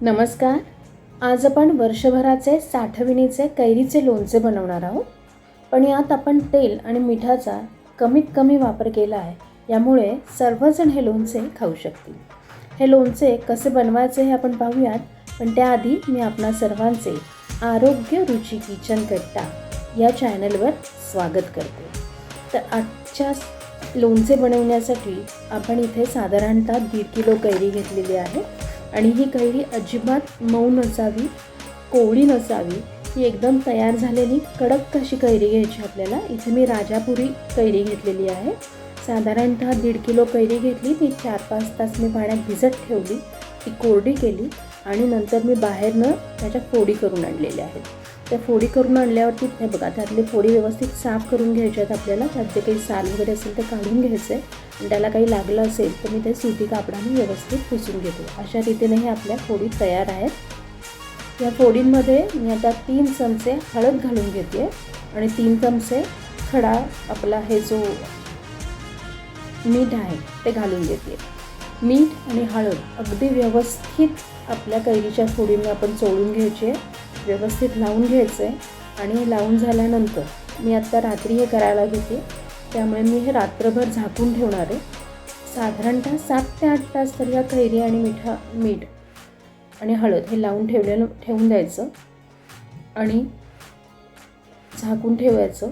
नमस्कार. आज आपण वर्षभराचे साठविणीचे कैरीचे लोणचे बनवणार आहोत. पण यात आपण तेल आणि मिठाचा कमीत कमी वापर केला आहे. यामुळे सर्वजण हे लोणचे खाऊ शकतील. हे लोणचे कसे बनवायचे हे आपण पाहूयात. पण त्याआधी मी आपणा सर्वांचे आरोग्य रुची किचन कट्टा या चॅनलवर स्वागत करते. तर आजच्या लोणचे बनवण्यासाठी आपण इथे साधारणतः दीड किलो कैरी घेतलेली आहे. आणि ही कैरी अजिबात मऊ नसावी कोवळी नसावी. ही एकदम तयार झालेली कडक कशी कैरी घ्यायची आपल्याला. इथे मी राजापुरी कैरी घेतलेली आहे. साधारणतः दीड किलो कैरी घेतली. ती चार पाच तास मी पाण्यात भिजत ठेवली. ती कोरडी केली आणि नंतर मी बाहेरनं त्याच्या फोडी करून आणलेल्या आहेत. त्या फोडी करून आणल्यावरती हे बघा त्यातली फोडी व्यवस्थित साफ करून घ्यायच्या आहेत आपल्याला. त्यात जे काही साल वगैरे असेल ते काढून घ्यायचं. आहे आणि त्याला काही लागलं असेल तर मी ते सुती कापडाने व्यवस्थित पुसून घेते. अशा रीतीने हे आपल्या फोडी तयार आहेत. या फोडींमध्ये मी आता तीन चमचे हळद घालून घेते. आणि तीन चमचे खडा आपला हे जो मीठ आहे ते घालून घेते. मीठ आणि हळद अगदी व्यवस्थित आपल्या कैरीच्या फोडीने आपण चोळून घ्यायचे व्यवस्थित लावून घ्यायचं आहे आणि लावून झाल्यानंतर मी आत्ता रात्री हे करायला घेते. त्यामुळे मी हे रात्रभर झाकून ठेवणार आहे. साधारणतः सात ते आठ तास तर या कैरी आणि मिठा मीठ आणि हळद हे लावून ठेवलेलं ठेवून द्यायचं आणि झाकून ठेवायचं.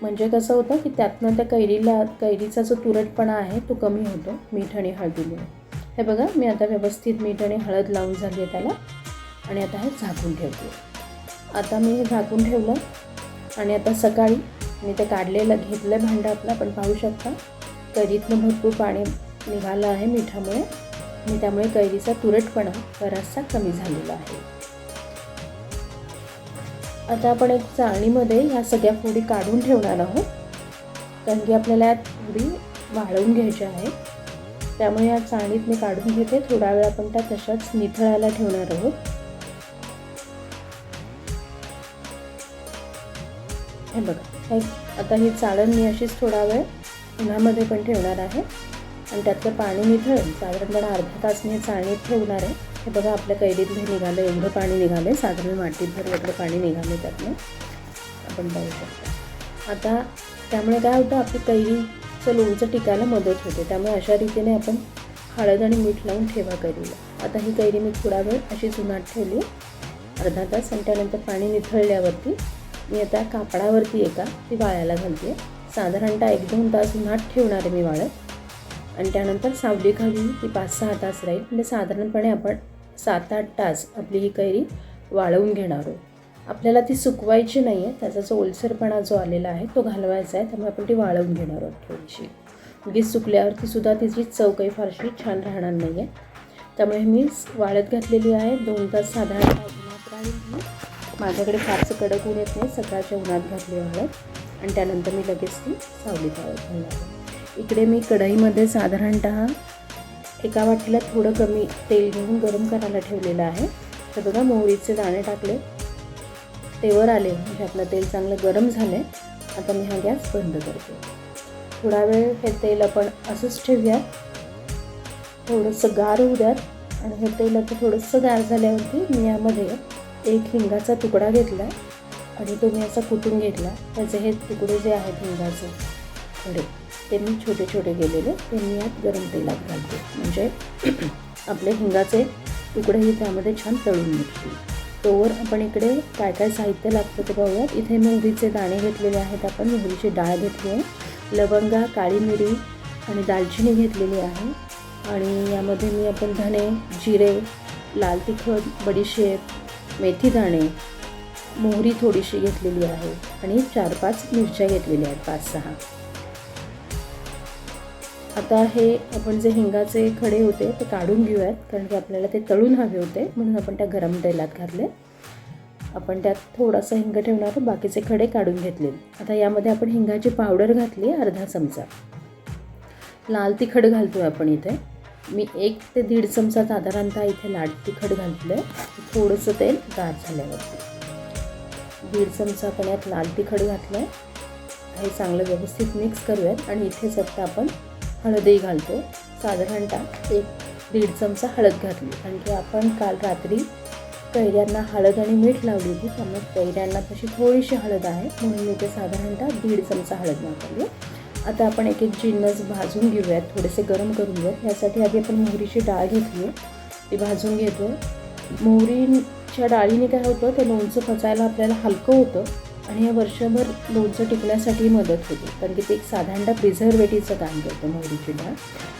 म्हणजे कसं होतं की त्यातनं त्या कैरीला कैरीचा जो तुरटपणा आहे तो कमी होतो मीठ आणि हळदीमुळे. हे बघा मी आता व्यवस्थित मीठ आणि हळद लावून झाली आहे त्याला. आणि आता हे झाकून ठेवते. आता मी हे झाकून ठेवलं. आणि आता सकाळी मी ते काढलेलं घेतलं भांडं आपलं आपण पाहू शकता कैरीतनं भरपूर पाणी निघालं आहे मिठामुळे. आणि त्यामुळे कैरीचा तुरटपणा बराचसा कमी झालेला आहे. आता आपण एक चाळणीमध्ये ह्या सगळ्या फोडी काढून ठेवणार आहोत. कारण की आपल्याला यात फोडी वाळवून घ्यायच्या आहेत. त्यामुळे या चाळणीत मी काढून घेते. थोडा वेळ आपण त्या तशाच निथळायला ठेवणार आहोत. हे बघा आता ही चाळण मी अशीच थोडा वेळ उन्हामध्ये पण ठेवणार आहे. आणि त्यातलं पाणी निथळेल साधारणपणे अर्धा तास मी चाळणीत ठेवणार आहे. हे बघा आपल्या कैरीत निघालं एवढं पाणी निघालं आहे साधारण वाटीभर एवढं पाणी निघालं त्यातनं. आपण पाहू शकतो. आता त्यामुळे काय होतं आपली कैरी लोणचं टिकायला मदत होते. त्यामुळे अशा रीतीने आपण हळद आणि मीठ लावून ठेवा कैरीला. आता ही कैरी मी थोडा वेळ अशीच उन्हात ठेवली. अर्धा तास आणि त्यानंतर पाणी निथळल्यावरती मी आता कापडावरती एका ती वाळायला घालते. साधारणतः एक दोन तास उन्हात ठेवणार आहे मी वाळत आणि त्यानंतर सावली घालून ती पाच सहा तास राहील. म्हणजे साधारणपणे आपण सात आठ तास आपली ही कैरी वाळवून घेणार आहोत. आपल्याला ती सुकवायची नाही आहे त्याचा जो ओलसरपणा जो आलेला आहे तो घालवायचा आहे. त्यामुळे आपण ती वाळवून घेणार आहोत थोडीशी. उगीच सुकल्यावरती सुद्धा तिची चव काही फारशी छान राहणार नाही आहे त्यामुळे मी वाळत घातलेली आहे. दोन तास साधारणतः उन्हात राहील माझ्याकडे फारसं कडक ऊन येत नाही. सकाळच्या उन्हात घातली हळद आणि त्यानंतर मी लगेच ती सावलीत हळद घालणार इकडे मी कढईमध्ये साधारणतः एका वाटीला थोडं कमी तेल घेऊन गरम करायला ठेवलेलं आहे. तर बघा मोहरीचे दाणे टाकले. तेवर आले. म्हणजे आपलं तेल चांगलं गरम झालं आहे आता मी हा गॅस बंद करते. थोडा वेळ हे तेल आपण असंच ठेवूयात. थोडंसं गार होऊ द्यात. आणि हे तेल आता थोडंसं गार झाल्यावरती मी यामध्ये एक हिंगाचा तुकडा घेतला आणि तो मी असा कुटून घेतला. त्याचे हे तुकडे जे आहेत हिंगाचे थोडे ते मी छोटे छोटे केलेले. ते मी यात गरम तेलात घालते. म्हणजे आपले हिंगाचे तुकडेही त्यामध्ये छान तळून निघतील. तोवर आपण इकडे काय काय साहित्य लागतं ते पाहूयात इथे मोहरीचे दाणे घेतलेले आहेत आपण. मोहरीची डाळ घेतली आहे. लवंगा काळी मिरी आणि दालचिनी घेतलेली आहे. आणि यामध्ये मी आपण धणे जिरे लाल तिखट बडीशेप मेथी दाणे मोहरी थोडीशी घेतलेली आहे. आणि चार पाच मिरच्या घेतलेल्या आहेत. पाच सहा. आता हे आपण जे हिंगाचे खडे होते ते काढून घेऊयात कारण की आपल्याला ते तळून हवे होते म्हणून आपण त्या गरम तेलात घातले. आपण त्यात थोडासा हिंग ठेवणार बाकीचे खडे काढून घेतले. आता यामध्ये आपण हिंगाची पावडर घातली अर्धा चमचा. लाल तिखट घालतो आहे आपण इथे. मी एक ते दीड चमचा साधारणतः इथे लाल तिखट घातलं आहे थोडंसं तेल गार झाल्यावर दीड चमचा आपण यात लाल तिखट घातलं आहे हे चांगलं व्यवस्थित मिक्स करूयात. आणि इथेच सत्ता आपण हळदही घालतो. साधारणतः एक दीड चमचा हळद घातली. कारण की आपण काल रात्री कैऱ्यांना हळद आणि मीठ लावली होती. त्यामुळे कैऱ्यांना तशी थोडीशी हळद आहे. म्हणून मी ते साधारणतः दीड चमचा हळद वापरली. आता आपण एक एक जिन्नस भाजून घेऊयात. थोडेसे गरम करून घेऊयात. यासाठी आधी आपण मोहरीची डाळ घेतली आहे ती भाजून घेतो. मोहरीच्या डाळीने काय होतं? ते लोणचं पचायला आपल्याला हलकं होतं. आणि हे वर्षभर लोणचं टिकण्यासाठी मदत होते. कारण की ते एक साधारणतः प्रिझर्वेटिव्हचं काम करतं मोहरीची डाळ.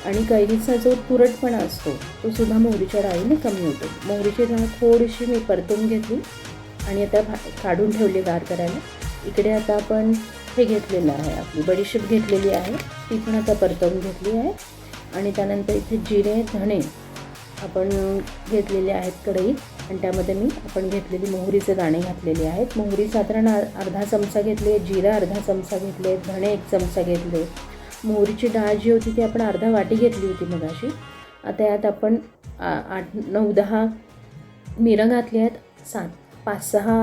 आणि कैरीचा जो तुरटपणा असतो तो सुद्धा मोहरीच्या डाळीने कमी होतो. मोहरीची डाळ थोडीशी मी परतून घेतली आणि आता भा काढून ठेवली गार करायला. इकडे आता आपण हे घेतलेलं आहे आपली बडीशेप घेतलेली आहे. ती पण आता परतवून घेतली आहे. आणि त्यानंतर इथे जिरे धणे आपण घेतलेले आहेत कढईत. आणि त्यामध्ये मी आपण घेतलेली मोहरीचे दाणे घातलेले आहेत. मोहरी साधारण अर्धा चमचा घेतले जिरा अर्धा चमचा घेतले धणे एक चमचा घेतले. मोहरीची डाळ जी होती ती आपण अर्धा वाटी घेतली होती मगाशी. आता यात आपण आठ नऊ दहा मिरं घातली आहेत. सात पाच सहा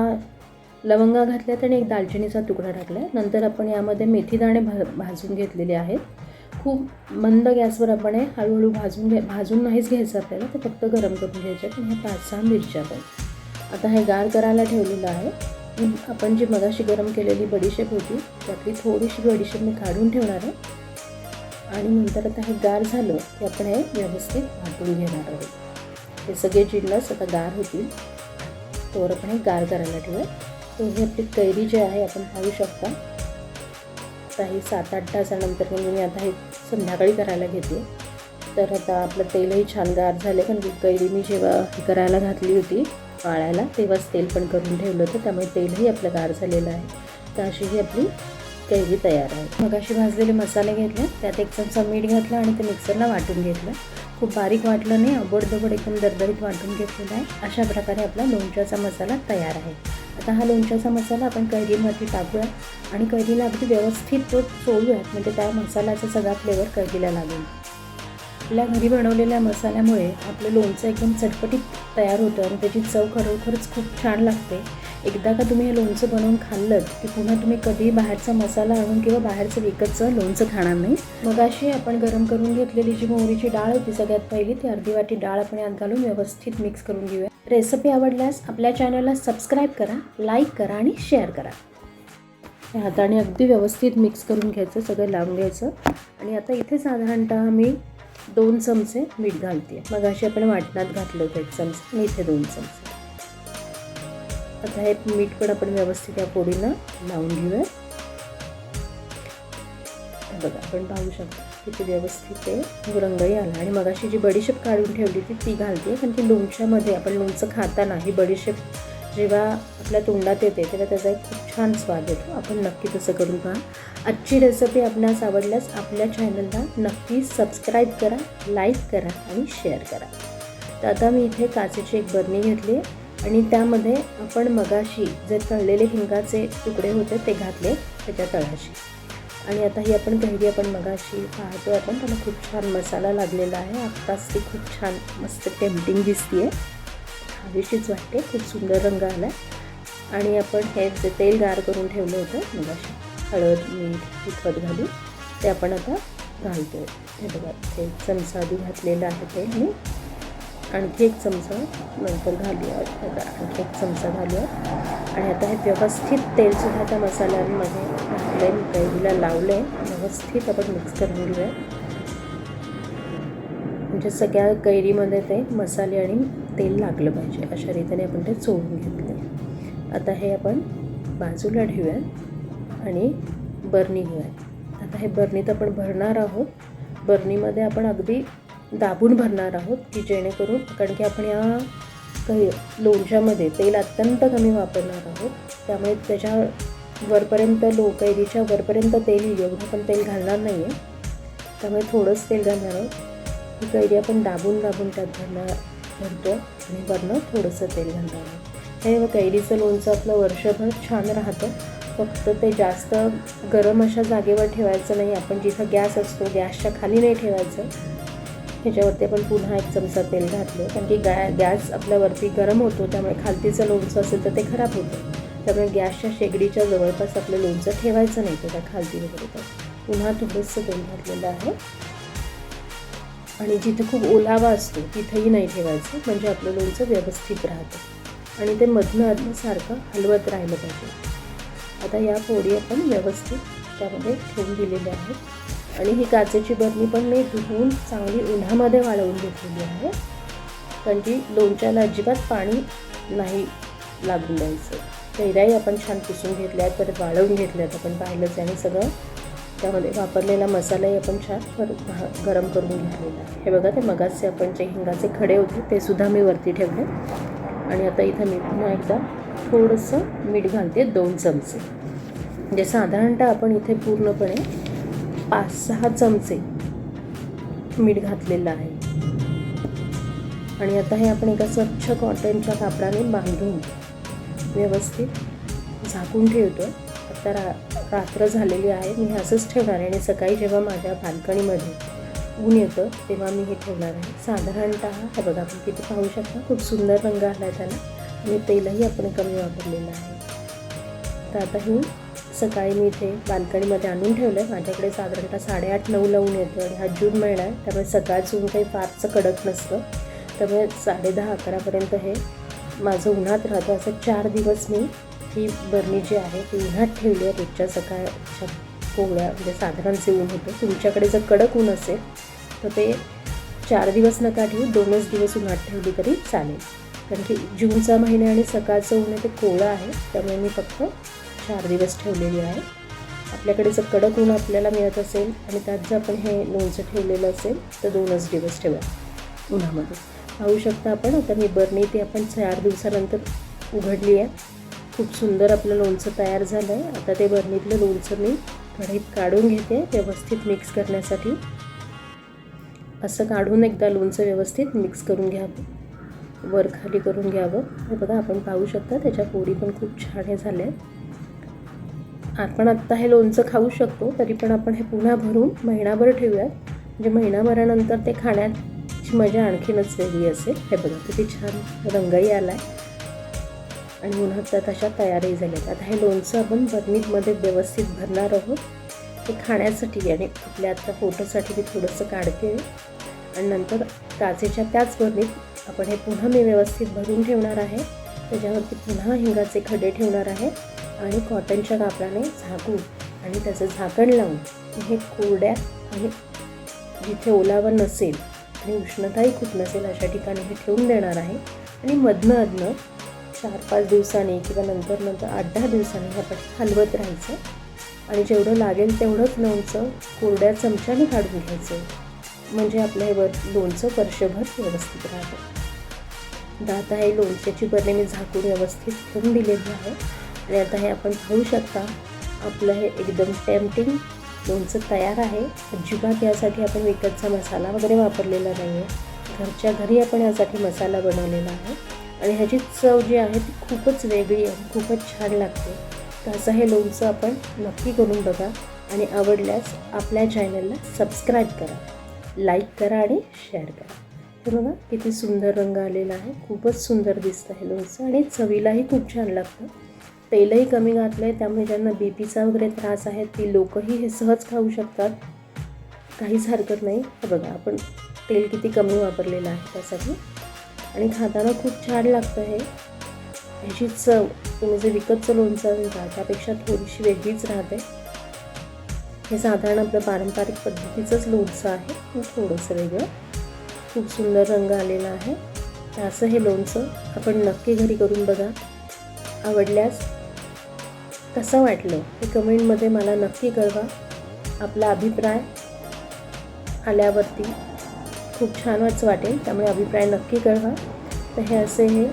लवंगा घातल्यात आणि एक दालचिनीचा तुकडा टाकला आहे नंतर आपण यामध्ये मेथी दाणे भा भाजून घेतलेले आहेत. खूप मंद गॅसवर आपण हे हळूहळू भाजून घ्या भाजून नाहीच घ्यायचं आपल्याला ते फक्त गरम करून घ्यायचे पण ह्या पाच सहा मिरच्या पण. आता हे गार करायला ठेवलेलं आहे. आपण जी मगाशी गरम केलेली बडीशेप होती त्यातली थोडीशी बडीशेप मी काढून ठेवणार आहे. आणि नंतर आता हे गार झालं की आपण हे व्यवस्थित वाटून घेणार आहोत. हे सगळे जिन्नस आता गार होतील. तोवर आपण हे गार करायला ठेवूया. तर ही आपली कैरी जी आहे आपण पाहू शकता. आता ही सात आठ तासानंतर म्हणजे मी आता हे संध्याकाळी करायला घेते तर आता आपलं तेलही छान गार झाले कारण की कैरी मी जेव्हा हे करायला घातली होती पाळायला तेव्हाच तेल पण करून ठेवलं होतं त्यामुळे तेलही आपलं गार झालेलं आहे. तर अशी ही आपली कैरी तयार आहे. मग अशी भाजलेले मसाले घेतले त्यात एक चमचा मीठ घातलं आणि ते मिक्सरला वाटून घेतलं. खूप बारीक वाटलं नाही अबडधबड एकदम दरदरीत वाटून घेतलेलं आहे. अशा प्रकारे आपला लोणच्याचा मसाला तयार आहे. आता हा लोणच्याचा मसाला आपण कैरीमध्ये टाकूया. आणि कैरीला अगदी व्यवस्थित तो चोळूयात म्हणजे त्या मसाल्याचा सगळा फ्लेवर कैरीला लागेल. आपल्या घरी बनवलेल्या मसाल्यामुळे आपलं लोणचं एकदम चटपटीत तयार होतं आणि त्याची चव खरोखरच खूप छान लागते. एकदा का तुम्ही हे लोणचं बनवून खाल्लं की पुन्हा तुम्ही कधीही बाहेरचा मसाला आणून किंवा बाहेरचं विकतचं लोणचं खाणार नाही. मग अशी आपण गरम करून घेतलेली जी मोहरीची डाळ होती सगळ्यात पहिली ती अर्धी वाटी डाळ आपण यात घालून व्यवस्थित मिक्स करून घेऊया. रेसिपी आवडल्यास आपल्या चॅनलला सबस्क्राईब करा लाईक करा आणि शेअर करा. हे हाताने अगदी व्यवस्थित मिक्स करून घ्यायचं सगळं लावून घ्यायचं. आणि आता इथे साधारणतः मी दोन चमचे मीठ घालते. मग अशी आपण वाटणात घातलं होतं एक चमचा आणि इथे दोन चमचे. आता हे मीठ पण आपण व्यवस्थित या पोळीनं लावून घेऊया. बघा आपण पाहू शकतो. किती व्यवस्थित आहे रंगही आला आणि मग अशी जी बडीशेप काढून ठेवली ती ती घालते. कारण की लोणच्यामध्ये आपण लोणचं खाताना ही बडीशेप जेव्हा आपल्या तोंडात येते तेव्हा त्याचा एक खूप छान स्वाद येतो. आपण नक्की तसं करून पहा. आजची रेसिपी आपणास आवडल्यास आपल्या चॅनलला नक्की सबस्क्राईब करा लाईक करा आणि शेअर करा. तर आता मी इथे काचेची एक बरणी घेतली आणि त्यामध्ये आपण मगाशी जे तळलेले हिंगाचे तुकडे होते ते घातले त्याच्या तळाशी. आणि आता ही आपण कैरी आपण मगाशी पाहतो आपण त्याला खूप छान मसाला लागलेला आहे. आत्ताच ती खूप छान मस्त टेम्पटिंग दिसते आहे हवेशीच वाटते. खूप सुंदर रंग आला आणि आपण हे जे तेल गार करून ठेवलं होतं मगाशी हळद मीठ तिखट घालून ते आपण आता घालतो हे बघा ते चमचा आधी घातलेलं आहे ते मी आणखी एक चमचा नंतर घालूया. आणखी एक चमचा घालूया. आणि आता हे व्यवस्थित तेलसुद्धा त्या मसाल्यांमध्ये घातलं आहे कैरीला लावलं आहे व्यवस्थित आपण मिक्स करून घेऊया. म्हणजे सगळ्या कैरीमध्ये ते मसाले आणि तेल लागलं पाहिजे. अशा रीतीने आपण ते चोळून घेतले आता हे आपण बाजूला ठेवूयात आणि बर्नी घेऊयात आता हे बर्नीत आपण भरणार आहोत. बर्नीमध्ये आपण अगदी दाबून भरणार आहोत की जेणेकरून कारण की आपण या काही लोणच्यामध्ये तेल अत्यंत कमी वापरणार आहोत. त्यामुळे त्याच्या वरपर्यंत लो कैरीच्या वरपर्यंत तेल येईल. एवढं पण तेल घालणार नाही आहे त्यामुळे थोडंच तेल घालणार आहोत. ही कैरी आपण दाबून दाबून त्यात भरणार भरतो आणि वरनं थोडंसं तेल घालणार आहोत. हे कैरीचं लोणचं आपलं वर्षभर छान राहतं. फक्त ते जास्त गरम अशा जागेवर ठेवायचं नाही. आपण जिथं गॅस असतो गॅसच्या खाली नाही ठेवायचं. ह्याच्यावरती आपण पुन्हा एक चमचा तेल घातलं. कारण की गॅ गॅस आपल्यावरती गरम होतो त्यामुळे खालतीचं लोणचं असेल तर ते खराब होतं. त्यामुळे गॅसच्या शेगडीच्या जवळपास आपलं लोणचं ठेवायचं नाही त्याच्या खालती वगैरे तर पुन्हा थोडंसं तेल घातलेलं आहे. आणि जिथे खूप ओलावा असतो तिथंही नाही ठेवायचं. म्हणजे आपलं लोणचं व्यवस्थित राहतं. आणि ते मधनं आधनं सारखं हलवत राहिलं पाहिजे. आता या पोळी आपण व्यवस्थित त्यामध्ये ठेवून दिलेल्या आहेत. आणि ही काचेची बरणी पण मी धुवून चांगली उन्हामध्ये वाळवून घेतलेली आहे. कारण की लोणच्याला अजिबात पाणी नाही लागून द्यायचं. कैऱ्याही आपण छान पुसून घेतल्या आहेत परत वाळवून घेतल्या आहेत आपण पाहिलंच आहे आणि सगळं त्यामध्ये वापरलेला मसालाही आपण छान परत भा- गरम करून घेतलेला आहे. हे बघा ते मगाचे आपण जे हिंगाचे खडे होते ते सुद्धा मी वरती ठेवले. आणि आता इथं मी पुन्हा एकदा थोडंसं मीठ घालते दोन चमचे. म्हणजे साधारणतः आपण इथे पूर्णपणे पाच सहा चमचे मीठ घातलेलं आहे. आणि आता हे आपण एका स्वच्छ कॉटनच्या कापडाने बांधून व्यवस्थित झाकून ठेवतो आता रा रात्र झालेली आहे. मी हे असंच ठेवणार आहे आणि सकाळी जेव्हा माझ्या बाल्कनीमध्ये ऊन येतं तेव्हा मी हे ठेवणार आहे. साधारणतः हे बघा आपण तिथे पाहू शकता खूप सुंदर रंग आला आहे त्याला आणि तेलही आपण कमी वापरलेलं आहे. तर आता ही सकाळी मी इथे बाल्कनीमध्ये आणून ठेवलं आहे. माझ्याकडे साधारणतः साडेआठ नऊला ऊन येतं आणि हा जून महिना आहे. त्यामुळे सकाळचं ऊन काही फारसं कडक नसतं. त्यामुळे साडेदहा अकरापर्यंत हे माझं उन्हात राहतं. असं चार दिवस मी ही बरणी जी आहे ती उन्हात ठेवली आहे. रोजच्या सकाळच्या कोवळ्या म्हणजे साधारणचे ऊन होतं तुमच्याकडे जर कडक ऊन असेल तर ते चार दिवस नका ठेवू. दोनच दिवस उन्हात ठेवली तरी चालेल. कारण की जूनचा महिना आणि सकाळचं ऊन आहे ते कोवळं आहे. त्यामुळे मी फक्त चार दिवस ठेवलेली आहे. आपल्याकडे जर कडक ऊन आपल्याला मिळत असेल आणि त्यात जर आपण हे लोणचं ठेवलेलं असेल तर दोनच दिवस ठेवा उन्हामध्ये. पाहू शकता आपण आता मी बरणी ती आपण चार दिवसानंतर उघडली आहे. खूप सुंदर आपलं लोणचं तयार झालं आहे आता ते बरणीतलं लोणचं मी कढईत काढून घेते व्यवस्थित मिक्स करण्यासाठी. असं काढून एकदा लोणचं व्यवस्थित मिक्स करून घ्यावं. वर खाली करून घ्यावं. हे बघा आपण पाहू शकता त्याच्या पोळी पण खूप छान हे झाल्या आपण आत्ता हे लोणचं खाऊ शकतो तरी पण आपण हे पुन्हा भरून महिनाभर ठेवूयात. म्हणजे महिनाभरानंतर ते खाण्याची मजा आणखीनच वेगळी असेल. हे बघा किती छान रंगही आला आहे आणि उन्हात त्यात अशा तयारही झाल्यात. आता हे लोणचं आपण बरणीतमध्ये व्यवस्थित भरणार आहोत. ते खाण्यासाठी आणि आपल्या आत्ता फोटोसाठी मी थोडंसं काढते. आणि नंतर काचेच्या त्याच बरणीत आपण हे पुन्हा मी व्यवस्थित भरून ठेवणार आहे. त्याच्यावरती पुन्हा हिंगाचे खडे ठेवणार आहे. आणि कॉटनच्या कापडाने झाकून आणि त्याचं झाकण लावून हे कोरड्या आणि जिथे ओलावा नसेल आणि उष्णताही खूप नसेल अशा ठिकाणी हे ठेवून देणार आहे. आणि मधनं अधनं चार पाच दिवसांनी किंवा नंतर नंतर आठ दहा दिवसांनी हे आपण हलवत राहायचं. आणि जेवढं लागेल तेवढंच लोणचं कोरड्या चमच्याने काढून घ्यायचं. म्हणजे आपलं हे वर लोणचं वर्षभर व्यवस्थित राहतं. दात आहे हे लोणच्याची बरणे मी झाकून व्यवस्थित ठेवून दिलेली आहे. आणि आता हे आपण पाहू शकता आपलं हे एकदम टेम्पटिंग लोणचं तयार आहे. अजिबात यासाठी आपण विकतचा मसाला वगैरे वापरलेला नाही आहे घरच्या घरी आपण यासाठी मसाला बनवलेला आहे. आणि ह्याची चव जी आहे ती खूपच वेगळी आहे खूपच छान लागते. तर असं हे लोणचं आपण नक्की करून बघा आणि आवडल्यास आपल्या चॅनलला सबस्क्राईब करा लाईक करा आणि शेअर करा. हे बघा किती सुंदर रंग आलेला आहे. खूपच सुंदर दिसतं हे लोणचं आणि चवीलाही खूप छान लागतं. तेलही कमी घातलं आहे त्यामुळे ज्यांना बी पीचा वगैरे त्रास आहे ती लोकही हे सहज खाऊ शकतात. काहीच हरकत नाही. बघा आपण तेल किती कमी वापरलेलं आहे त्यासाठी. आणि खाताना खूप छान लागतं हे. ह्याची चव तुम्ही जे विकतचं लोणचं आणता त्यापेक्षा थोडीशी वेगळीच राहते. हे साधारण आपलं पारंपरिक पद्धतीचंच लोणचं आहे. पण थोडंसं वेगळं. खूप सुंदर रंग आलेला आहे. असं हे लोणचं आपण नक्की घरी करून बघा. आवडल्यास कसं वाटलं हे कमेंटमध्ये मला नक्की कळवा. आपला अभिप्राय आल्यावरती खूप छानच वाटेल त्यामुळे अभिप्राय नक्की कळवा. तर हे असे हे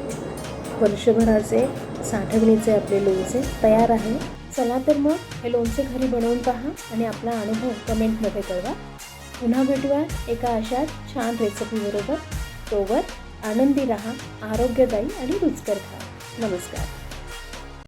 वर्षभराचे साठवणीचे आपले लोणचे तयार आहे. चला तर मग हे लोणचे घरी बनवून पहा आणि आपला अनुभव कमेंटमध्ये कळवा. पुन्हा भेटूया एका अशा छान रेसिपीबरोबर तोवर आनंदी राहा आरोग्यदायी आणि रुचकर खा. नमस्कार.